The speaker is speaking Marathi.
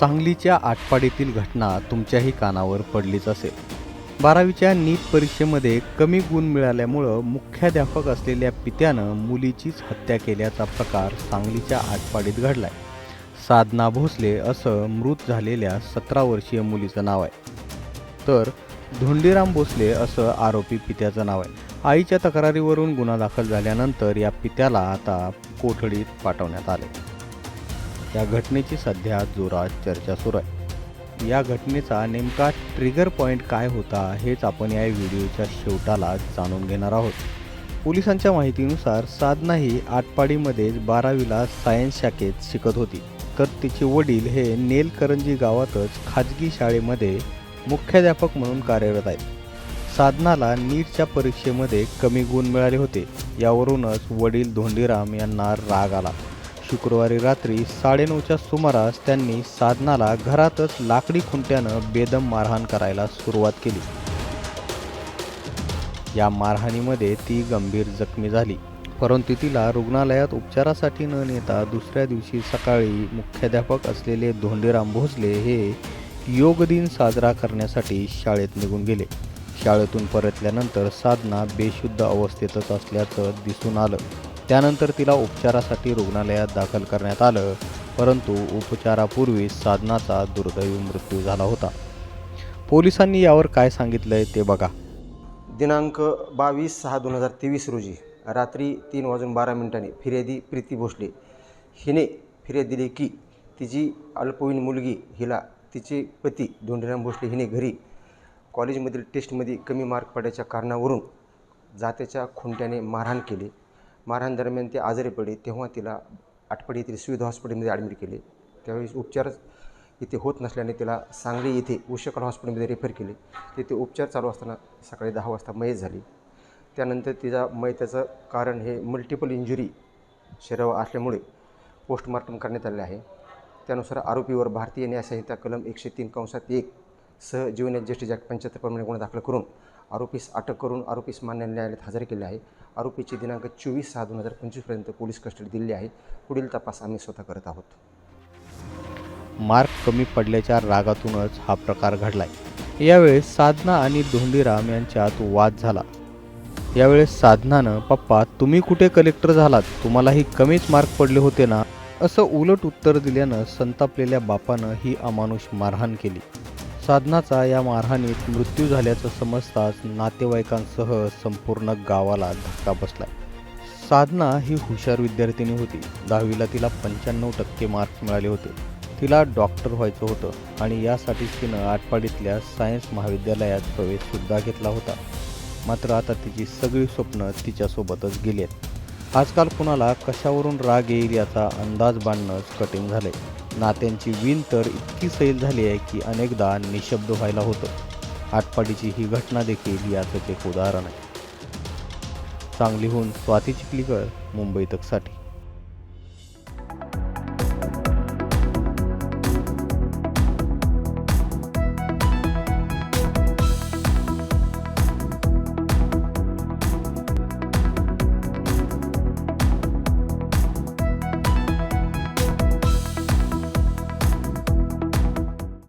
सांगलीच्या आटपाडीतील घटना तुमच्याही कानावर पडलीच असेल. बारावीच्या नीट परीक्षेमध्ये कमी गुण मिळाल्यामुळं मुख्याध्यापक असलेल्या पित्यानं मुलीचीच हत्या केल्याचा प्रकार सांगलीच्या आटपाडीत घडलाय. साधना भोसले असं मृत झालेल्या सतरा वर्षीय मुलीचं नाव आहे. तर धोंडीराम भोसले असं आरोपी पित्याचं नाव आहे. आईच्या तक्रारीवरून गुन्हा दाखल झाल्यानंतर या पित्याला आता कोठडीत पाठवण्यात आले या घटनेची सध्या जोरात चर्चा सुरू आहे. या घटनेचा नेमका ट्रिगर पॉईंट काय होता हेच आपण या व्हिडिओच्या शेवटाला जाणून घेणार आहोत. पोलिसांच्या माहितीनुसार साधना ही आटपाडीमध्येच बारावीला सायन्स शाखेत शिकत होती. तर तिचे वडील हे नेलकरंजी गावातच खाजगी शाळेमध्ये मुख्याध्यापक म्हणून कार्यरत आहेत. साधनाला नीटच्या परीक्षेमध्ये कमी गुण मिळाले होते. यावरूनच वडील धोंडीराम यांना राग आला. शुक्रवारी रात्री साडेनऊच्या सुमारास त्यांनी साधनाला घरातच लाकडी खुंट्यानं बेदम मारहाण करायला सुरुवात केली. या मारहाणीमध्ये ती गंभीर जखमी झाली. परंतु तिला रुग्णालयात उपचारासाठी न नेता दुसऱ्या दिवशी सकाळी मुख्याध्यापक असलेले धोंडीराम भोसले हे योग दिन साजरा करण्यासाठी शाळेत निघून गेले. शाळेतून परतल्यानंतर साधना बेशुद्ध अवस्थेतच असल्याचं दिसून आलं. त्यानंतर तिला उपचारासाठी रुग्णालयात दाखल करण्यात आलं परंतु उपचारापूर्वी साधनाचा दुर्दैवी मृत्यू झाला होता. पोलिसांनी यावर काय सांगितलंय ते बघा. दिनांक बावीस सहा दोन हजार तेवीस रोजी रात्री तीन वाजून बारा मिनिटांनी फिर्यादी प्रीती भोसले हिने फिर्याद दिली की तिची अल्पवयीन मुलगी हिला तिचे पती धोंडीराम भोसले हिने घरी कॉलेजमधील टेस्टमध्ये कमी मार्क पडल्याच्या कारणावरून जात्याच्या खुंट्याने मारहाण केली. मारहाण दरम्यान ते आजारी पडले. तेव्हा तिला आटपाडी येथील सुविधा हॉस्पिटलमध्ये ॲडमिट केले. त्यावेळेस उपचार इथे होत नसल्याने तिला सांगली येथे उशकल हॉस्पिटलमध्ये रेफर केले. तिथे उपचार चालू असताना सकाळी दहा वाजता मयत झाली. त्यानंतर तिचा मयताचं कारण हे मल्टिपल इंजुरी शरीरावर असल्यामुळे पोस्टमार्टम करण्यात आले आहे. त्यानुसार आरोपीवर भारतीय न्यायसंहिता कलम एकशे तीन कंसात एक सह जीवन ज्येष्ठ जॅक्ट पंच्याहत्तर प्रमाणे गुन्हा दाखल करून आरोपीस अटक करून आरोपीस मान्य न्यायालयात हजर केले आहे. आरोपीची दिनांक चोवीस सहा दोन हजार पंचवीसपर्यंत पोलीस कस्टडी दिली आहे. पुढील तपास आम्ही स्वतः करत आहोत. मार्क कमी पडल्याच्या रागातूनच हा प्रकार घडलाय. यावेळेस साधना आणि धोंडीराम यांच्यात वाद झाला. यावेळेस साधनानं पप्पा तुम्ही कुठे कलेक्टर झालात? तुम्हालाही कमीच मार्क पडले होते ना? असं उलट उत्तर दिल्यानं संतापलेल्या बापानं ही अमानुष मारहाण केली. साधनाचा या मारहाणीत मृत्यू झाल्याचं समजताच नातेवाईकांसह संपूर्ण गावाला धक्का बसला. साधना ही हुशार विद्यार्थिनी होती. दहावीला तिला पंच्याण्णव टक्के मार्क्स मिळाले होते. तिला डॉक्टर व्हायचं होतं आणि यासाठीच तिनं आटपाडीतल्या सायन्स महाविद्यालयात प्रवेशसुद्धा घेतला होता. मात्र आता तिची सगळी स्वप्न तिच्यासोबतच गेली आहेत. आजकाल कुणाला कशावरून राग येईल याचा अंदाज बांधणंच कठीण झालंय. नात्यांची वीण तर इतकी सैल झाली आहे की अनेकदा निशब्द व्हायला होतं. आटपाडीची ही घटना देखील याचंच एक उदाहरण आहे. सांगलीहून स्वाती चिखलीकर मुंबई तकसाठी